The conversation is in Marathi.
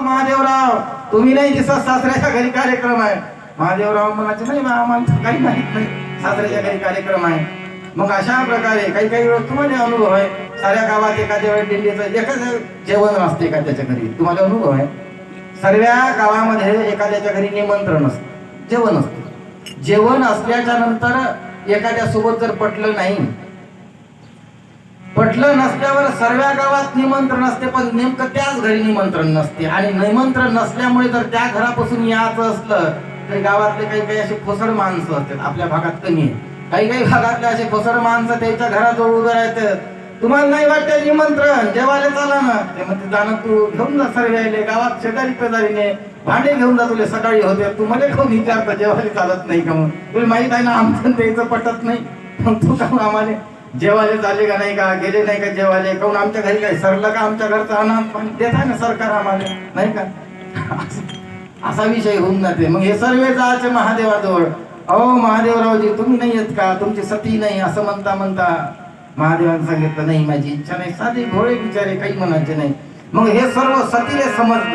महादेवराव तुम्ही नाही दिसत सासऱ्याच्या घरी कार्यक्रम आहे. महादेवराव म्हणायचे नाही आम्हाला काही माहीत नाही. सासऱ्याच्या घरी कार्यक्रम आहे. मग अशा प्रकारे काही काही वेळेस तुम्हाला अनुभव आहे. साऱ्या गावात एखाद्या वेळेस दिंडीचं एखादं जेवण असते एखाद्याच्या घरी. तुम्हाला अनुभव आहे? सर्व गावामध्ये एखाद्याच्या घरी निमंत्रण असतं. जेवण असतं. जेवण असल्याच्या नंतर एखाद्या सोबत जर पटलं नाही पटलं नसल्यावर सर्व गावात निमंत्रण असते पण नेमकं त्याच घरी निमंत्रण नसते. आणि निमंत्रण नसल्यामुळे जर त्या घरापासून यायचं असलं तर गावातले काही काही असे खोसड माणसं असतात आपल्या भागात कमी आहे काही काही भागातले असे खोसड माणसं त्यांच्या घराजवळ उभे राहतात. तुम्हाला नाही वाटते निमंत्रण? जेवायला चाला ना. ते म्हणते जाणं तू घेऊन जा सर्व यायले गावात शेजारी पेजारीने भांडे घेऊन जा तुला सकाळी होते. तू मला खाऊन विचारता जेवायला चालत नाही का मग तुला माहीत आहे ना आमचं द्यायचं पटत नाही. मग तू का आम्हाला जेवाले चालले का नाही का? गेले नाही का जेवाले काऊन आमच्या घरी काय सरलं का आमच्या घरचं अनाथ पण देत आहे ना सरकार आम्हाला नाही का? असा विषय होऊन जाते. मग हे सर्व जायचे महादेवाजवळ. अहो महादेवरावजी तुम्ही नाही येत का? तुमची सती नाही असं म्हणता म्हणता. महादेवाने सांगितलं नाही माझी इच्छा नाही. साधे भोळे बिचारे काही म्हणायचे नाही. मग हे सर्व सतीले समजलं.